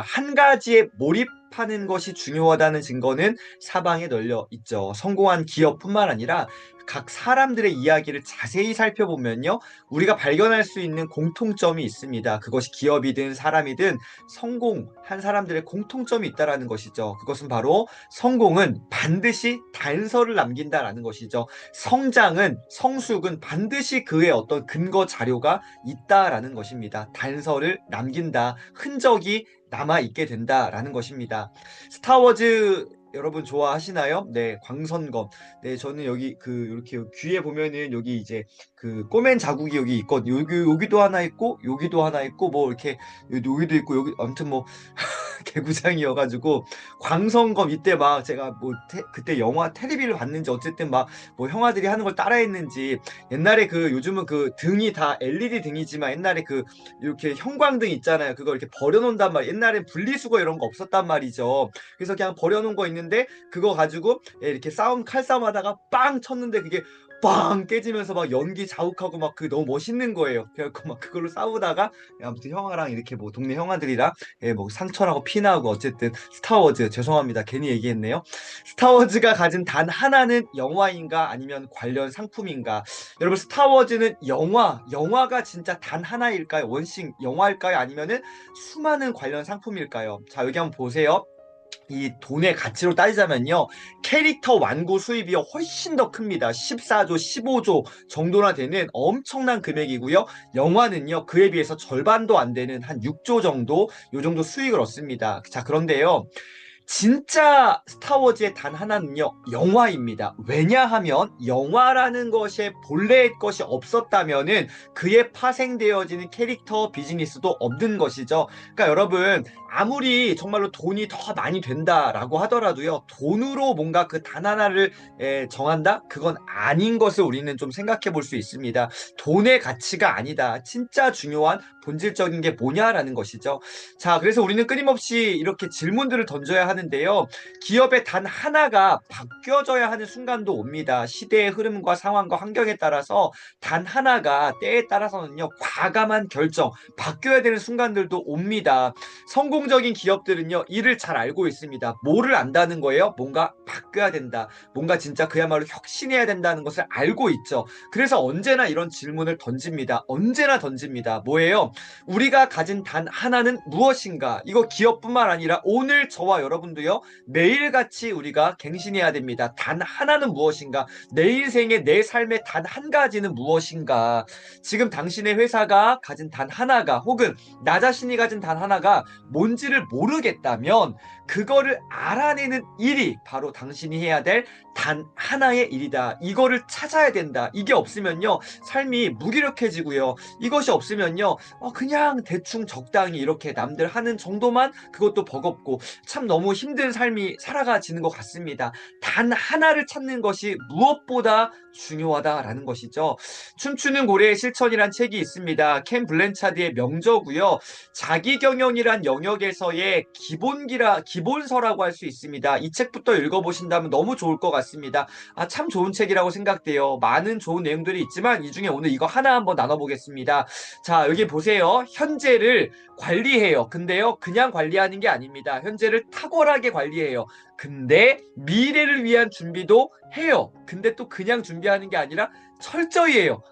한 가지에 몰입하는 것이 중요하다는 증거는 사방에 널려 있죠. 성공한 기업뿐만 아니라 각 사람들의 이야기를 자세히 살펴보면요. 우리가 발견할 수 있는 공통점이 있습니다. 그것이 기업이든 사람이든 성공한 사람들의 공통점이 있다라는 것이죠. 그것은 바로 성공은 반드시 단서를 남긴다라는 것이죠. 성장은 성숙은 반드시 그의 어떤 근거 자료가 있다라는 것입니다. 단서를 남긴다. 흔적이 남아 있게 된다라는 것입니다. 스타워즈 여러분 좋아하시나요? 네, 광선검. 네, 저는 여기 그 이렇게 귀에 보면은 여기 이제 그 꼬맨 자국이 여기 있거든요. 여기 여기도 하나 있고 여기도 하나 있고 뭐 이렇게 여기도 있고 여기 아무튼 뭐 개구장이어가지고 광선검 이때 막 제가 뭐 테- 그때 영화 테레비를 봤는지 어쨌든 막 뭐 형아들이 하는 걸 따라했는지 옛날에 그 요즘은 그 등이 다 LED 등이지만 옛날에 그 이렇게 형광등 있잖아요. 그거 이렇게 버려놓는단 말. 옛날엔 분리수거 이런 거 없었단 말이죠. 그래서 그냥 버려놓은 거 있는데 그거 가지고 예, 이렇게 싸움 칼싸움 하다가 빵 쳤는데 그게 빵 깨지면서 막 연기 자욱하고 막 그 너무 멋있는 거예요. 그래갖고 막 그걸로 싸우다가 예, 아무튼 형아랑 이렇게 뭐 동네 형아들이랑 예, 뭐 상처나고 피나고 어쨌든 스타워즈 죄송합니다. 괜히 얘기했네요. 스타워즈가 가진 단 하나는 영화인가 아니면 관련 상품인가? 여러분 스타워즈는 영화, 영화가 진짜 단 하나일까요? 원식 영화일까요? 아니면은 수많은 관련 상품일까요? 자 여기 한번 보세요. 이 돈의 가치로 따지자면요. 캐릭터 완구 수입이 훨씬 더 큽니다. 14조, 15조 정도나 되는 엄청난 금액이고요. 영화는요. 그에 비해서 절반도 안 되는 한 6조 정도 요 정도 수익을 얻습니다. 자, 그런데요. 진짜 스타워즈의 단 하나는요, 영화입니다. 왜냐하면 영화라는 것에 본래의 것이 없었다면은 그에 파생되어지는 캐릭터 비즈니스도 없는 것이죠. 그러니까 여러분, 아무리 정말로 돈이 더 많이 된다라고 하더라도요, 돈으로 뭔가 그 단 하나를 에, 정한다? 그건 아닌 것을 우리는 좀 생각해 볼 수 있습니다. 돈의 가치가 아니다. 진짜 중요한 본질적인 게 뭐냐라는 것이죠. 자, 그래서 우리는 끊임없이 이렇게 질문들을 던져야 하는 데요. 기업의 단 하나가 바뀌어져야 하는 순간도 옵니다. 시대의 흐름과 상황과 환경에 따라서 단 하나가 때에 따라서는요, 과감한 결정, 바뀌어야 되는 순간들도 옵니다. 성공적인 기업들은요, 이를 잘 알고 있습니다. 뭐를 안다는 거예요? 뭔가 바뀌어야 된다. 뭔가 진짜 그야말로 혁신해야 된다는 것을 알고 있죠. 그래서 언제나 이런 질문을 던집니다. 언제나 던집니다. 뭐예요? 우리가 가진 단 하나는 무엇인가? 이거 기업뿐만 아니라 오늘 저와 여러분 도요, 매일같이 우리가 갱신해야 됩니다. 단 하나는 무엇인가? 내 인생의 내 삶의 단 한 가지는 무엇인가? 지금 당신의 회사가 가진 단 하나가 혹은 나 자신이 가진 단 하나가 뭔지를 모르겠다면 그거를 알아내는 일이 바로 당신이 해야 될 단 하나의 일이다. 이거를 찾아야 된다. 이게 없으면요, 삶이 무기력해지고요. 이것이 없으면요, 어, 그냥 대충 적당히 이렇게 남들 하는 정도만 그것도 버겁고 참 너무 힘든 삶이 살아가지는 것 같습니다. 단 하나를 찾는 것이 무엇보다 중요하다라는 것이죠. 춤추는 고래의 실천이란 책이 있습니다. 켄 블렌차드의 명저고요. 자기 경영이란 영역에서의 기본기라 기본서라고 할 수 있습니다. 이 책부터 읽어보신다면 너무 좋을 것 같습니다. 아, 참 좋은 책이라고 생각돼요. 많은 좋은 내용들이 있지만 이 중에 오늘 이거 하나 한번 나눠보겠습니다. 자, 여기 보세요. 현재를 관리해요. 근데요, 그냥 관리하는 게 아닙니다. 현재를 탁월하게 관리해요. 근데 미래를 위한 준비도 해요. 근데 또 그냥 준비하는 게 아니라 철저히 해요.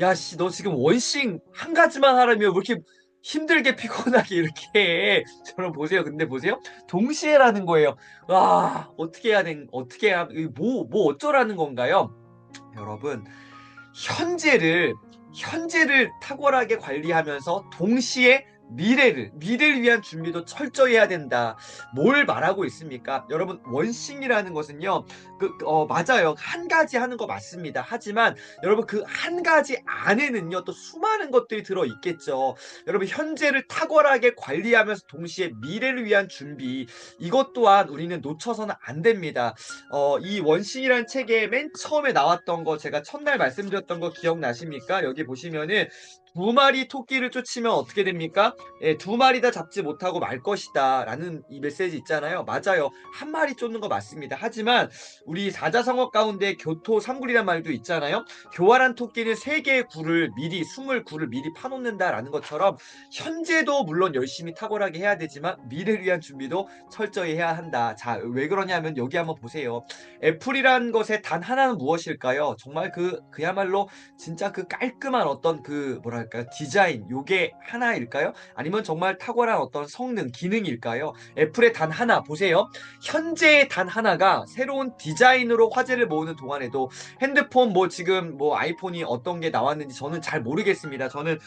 야, 씨, 너 지금 원싱 한 가지만 하라면 왜 이렇게 힘들게 피곤하게 이렇게 해. 저는 보세요. 근데 보세요. 동시에라는 거예요. 와, 어떻게 해야 된, 어떻게 해야, 뭐, 뭐 어쩌라는 건가요? 여러분, 현재를, 현재를 탁월하게 관리하면서 동시에 미래를, 미래를 위한 준비도 철저히 해야 된다. 뭘 말하고 있습니까? 여러분, 원싱이라는 것은요, 그, 어, 맞아요. 한 가지 하는 거 맞습니다. 하지만, 여러분, 그 한 가지 안에는요, 또 수많은 것들이 들어 있겠죠. 여러분, 현재를 탁월하게 관리하면서 동시에 미래를 위한 준비, 이것 또한 우리는 놓쳐서는 안 됩니다. 어, 이 원싱이라는 책에 맨 처음에 나왔던 거, 제가 첫날 말씀드렸던 거 기억나십니까? 여기 보시면은, 두 마리 토끼를 쫓으면 어떻게 됩니까? 예, 두 마리 다 잡지 못하고 말 것이다 라는 이 메시지 있잖아요. 맞아요. 한 마리 쫓는 거 맞습니다. 하지만 우리 사자성어 가운데 교토 삼굴이란 말도 있잖아요. 교활한 토끼는 세 개의 굴을 미리 스물 굴을 미리 파놓는다라는 것처럼 현재도 물론 열심히 탁월하게 해야 되지만 미래를 위한 준비도 철저히 해야 한다. 자, 왜 그러냐면 여기 한번 보세요. 애플이란 것의 단 하나는 무엇일까요? 정말 그 그야말로 진짜 그 깔끔한 어떤 그 뭐랄까 요 디자인 요게 하나일까요? 아니면 정말 탁월한 어떤 성능 기능일까요? 애플의 단 하나 보세요. 현재의 단 하나가 새로운 디자인으로 화제를 모으는 동안에도 핸드폰 뭐 지금 뭐 아이폰이 어떤 게 나왔는지 저는 잘 모르겠습니다. 저는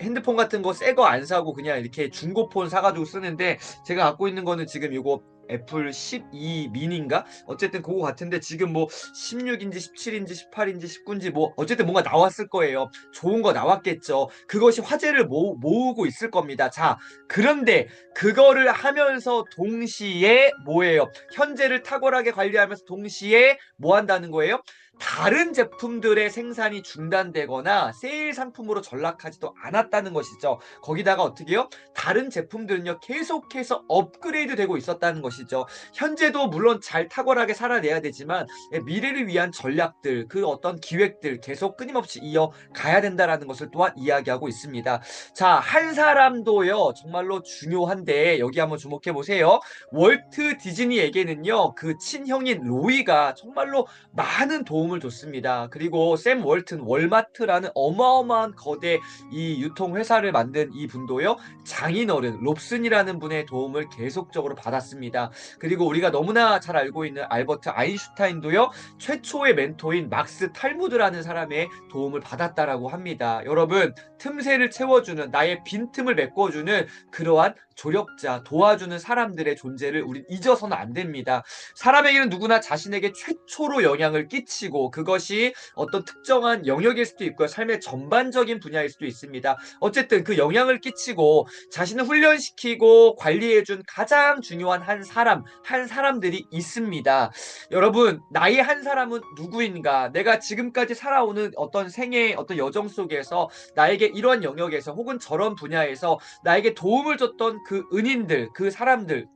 핸드폰 같은 거 새 거 안 사고 그냥 이렇게 중고폰 사가지고 쓰는데 제가 갖고 있는 거는 지금 이거 애플 12 미니인가? 어쨌든 그거 같은데 지금 뭐 16인지 17인지 18인지 19인지 뭐 어쨌든 뭔가 나왔을 거예요. 좋은 거 나왔겠죠. 그것이 화제를 모, 모으고 있을 겁니다. 자, 그런데 그거를 하면서 동시에 뭐예요? 현재를 탁월하게 관리하면서 동시에 뭐 한다는 거예요? 다른 제품들의 생산이 중단되거나 세일 상품으로 전락하지도 않았다는 것이죠. 거기다가 어떻게요? 다른 제품들은요 계속해서 업그레이드 되고 있었다는 것이죠. 현재도 물론 잘 탁월하게 살아내야 되지만 예, 미래를 위한 전략들, 그 어떤 기획들 계속 끊임없이 이어 가야 된다라는 것을 또한 이야기하고 있습니다. 자, 한 사람도요 정말로 중요한데 여기 한번 주목해 보세요. 월트 디즈니에게는요 그 친형인 로이가 정말로 많은 도움 을 줬습니다. 그리고 샘 월튼 월마트라는 어마어마한 거대 이 유통 회사를 만든 이 분도요 장인어른 롭슨이라는 분의 도움을 계속적으로 받았습니다. 그리고 우리가 너무나 잘 알고 있는 알버트 아인슈타인도요 최초의 멘토인 막스 탈무드라는 사람의 도움을 받았다라고 합니다. 여러분 틈새를 채워주는 나의 빈틈을 메꿔주는 그러한 조력자 도와주는 사람들의 존재를 우리 잊어서는 안 됩니다. 사람에게는 누구나 자신에게 최초로 영향을 끼치고 그것이 어떤 특정한 영역일 수도 있고요. 삶의 전반적인 분야일 수도 있습니다. 어쨌든 그 영향을 끼치고 자신을 훈련시키고 관리해준 가장 중요한 한 사람, 한 사람들이 있습니다. 여러분, 나의 한 사람은 누구인가? 내가 지금까지 살아오는 어떤 생의 어떤 여정 속에서 나에게 이런 영역에서 혹은 저런 분야에서 나에게 도움을 줬던 그 은인들, 그 사람들,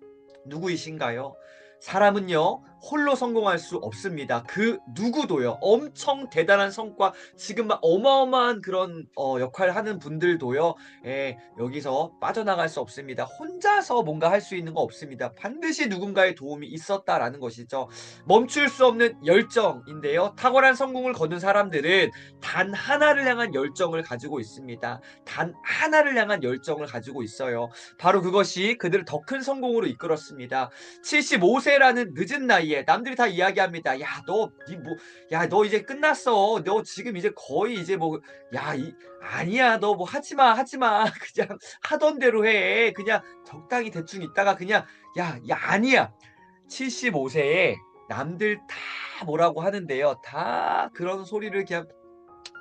누구이신가요? 사람은요, 홀로 성공할 수 없습니다. 그 누구도요. 엄청 대단한 성과, 지금 막 어마어마한 그런 어, 역할을 하는 분들도요. 예, 여기서 빠져나갈 수 없습니다. 혼자서 뭔가 할 수 있는 거 없습니다. 반드시 누군가의 도움이 있었다라는 것이죠. 멈출 수 없는 열정인데요. 탁월한 성공을 거둔 사람들은 단 하나를 향한 열정을 가지고 있습니다. 단 하나를 향한 열정을 가지고 있어요. 바로 그것이 그들을 더 큰 성공으로 이끌었습니다. 75세라는 늦은 나이 에 남들이 다 이야기합니다. 야, 너, 니 뭐, 야, 너 이제 끝났어. 너 지금 이제 거의 이제 뭐, 야, 이, 아니야. 너 뭐 하지 마, 하지 마. 그냥 하던 대로 해. 그냥 적당히 대충 있다가 그냥, 야, 야, 아니야. 75세에 남들 다 뭐라고 하는데요. 다 그런 소리를 그냥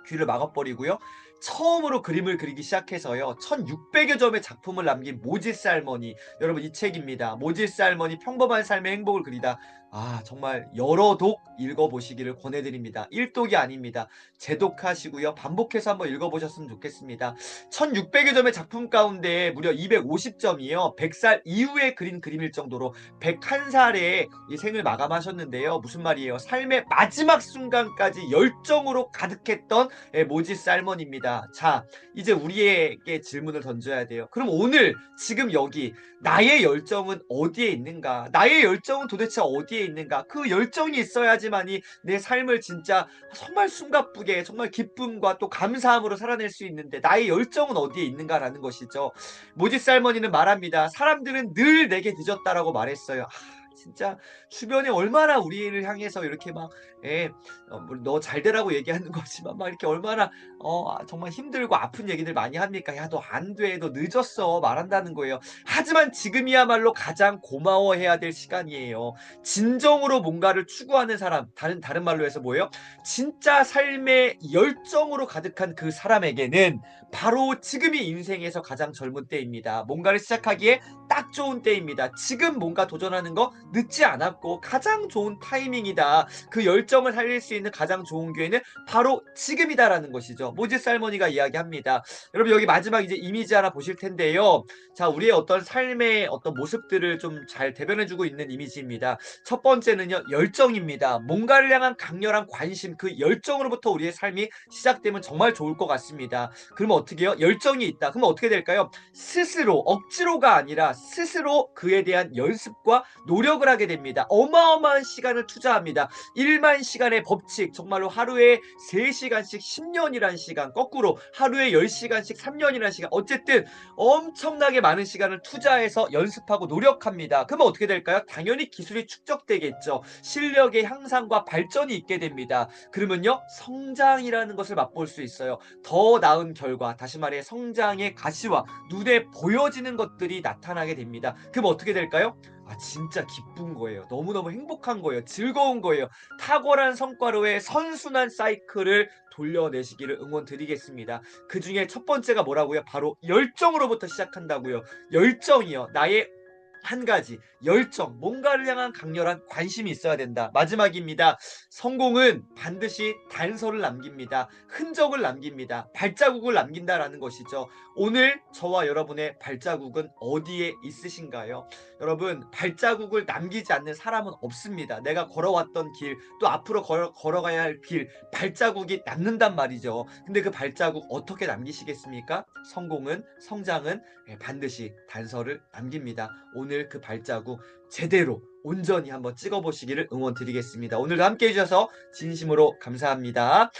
귀를 막아버리고요. 처음으로 그림을 그리기 시작해서요. 1600여 점의 작품을 남긴 모지스 할머니. 여러분 이 책입니다. 모지스 할머니 평범한 삶의 행복을 그리다. 아, 정말 여러 독 읽어보시기를 권해드립니다. 1독이 아닙니다. 재독하시고요. 반복해서 한번 읽어보셨으면 좋겠습니다. 1600여 점의 작품 가운데 무려 250점이에요. 100살 이후에 그린 그림일 정도로 101살에 이 생을 마감하셨는데요. 무슨 말이에요? 삶의 마지막 순간까지 열정으로 가득했던 예, 모지스 할머니입니다. 자, 이제 우리에게 질문을 던져야 돼요. 그럼 오늘 지금 여기 나의 열정은 어디에 있는가? 나의 열정은 도대체 어디에 있는가? 그 열정이 있어야지만이 내 삶을 진짜 정말 숨가쁘게 정말 기쁨과 또 감사함으로 살아낼 수 있는데 나의 열정은 어디에 있는가라는 것이죠. 모지스 할머니는 말합니다. 사람들은 늘 내게 늦었다라고 말했어요. 아, 진짜 주변에 얼마나 우리를 향해서 이렇게 막, 예, 어, 너 잘 되라고 얘기하는 거지만 막 이렇게 얼마나 어, 아, 정말 힘들고 아픈 얘기들 많이 합니까? 야, 너 안 돼, 너 늦었어 말한다는 거예요. 하지만 지금이야말로 가장 고마워해야 될 시간이에요. 진정으로 뭔가를 추구하는 사람, 다른 다른 말로 해서 뭐예요? 진짜 삶의 열정으로 가득한 그 사람에게는 바로 지금이 인생에서 가장 젊은 때입니다. 뭔가를 시작하기에 딱 좋은 때입니다. 지금 뭔가 도전하는 거 늦지 않았고 가장 좋은 타이밍이다. 그 열정을 살릴 수 있는 가장 좋은 기회는 바로 지금이다라는 것이죠. 모지스 할머니가 이야기합니다. 여러분 여기 마지막 이제 이미지 하나 보실 텐데요. 자, 우리의 어떤 삶의 어떤 모습들을 좀 잘 대변해주고 있는 이미지입니다. 첫 번째는요, 열정입니다. 뭔가를 향한 강렬한 관심, 그 열정으로부터 우리의 삶이 시작되면 정말 좋을 것 같습니다. 그러면 어떻게 해요? 열정이 있다. 그러면 어떻게 될까요? 스스로, 억지로가 아니라 스스로 그에 대한 연습과 노력을 하게 됩니다. 어마어마한 시간을 투자합니다. 1만 시간의 법칙, 정말로 하루에 3시간씩 10년이란 시간, 거꾸로 하루에 10시간씩 3년이란 시간, 어쨌든 엄청나게 많은 시간을 투자해서 연습하고 노력합니다. 그러면 어떻게 될까요? 당연히 기술이 축적되겠죠. 실력의 향상과 발전이 있게 됩니다. 그러면요, 성장이라는 것을 맛볼 수 있어요. 더 나은 결과, 다시 말해 성장의 가시와 눈에 보여지는 것들이 나타나게 됩니다. 그럼 어떻게 될까요? 아, 진짜 기쁜 거예요. 너무너무 행복한 거예요. 즐거운 거예요. 탁월한 성과로의 선순환 사이클을 돌려내시기를 응원드리겠습니다. 그 중에 첫 번째가 뭐라고요? 바로 열정으로부터 시작한다고요. 열정이요. 나의 한 가지 열정, 뭔가를 향한 강렬한 관심이 있어야 된다. 마지막입니다. 성공은 반드시 단서를 남깁니다. 흔적을 남깁니다. 발자국을 남긴다라는 것이죠. 오늘 저와 여러분의 발자국은 어디에 있으신가요? 여러분, 발자국을 남기지 않는 사람은 없습니다. 내가 걸어왔던 길, 또 앞으로 걸어, 걸어가야 할 길, 발자국이 남는단 말이죠. 근데 그 발자국 어떻게 남기시겠습니까? 성공은, 성장은 예, 반드시 단서를 남깁니다. 오늘 그 발자국 제대로 온전히 한번 찍어보시기를 응원 드리겠습니다. 오늘도 함께 해주셔서 진심으로 감사합니다.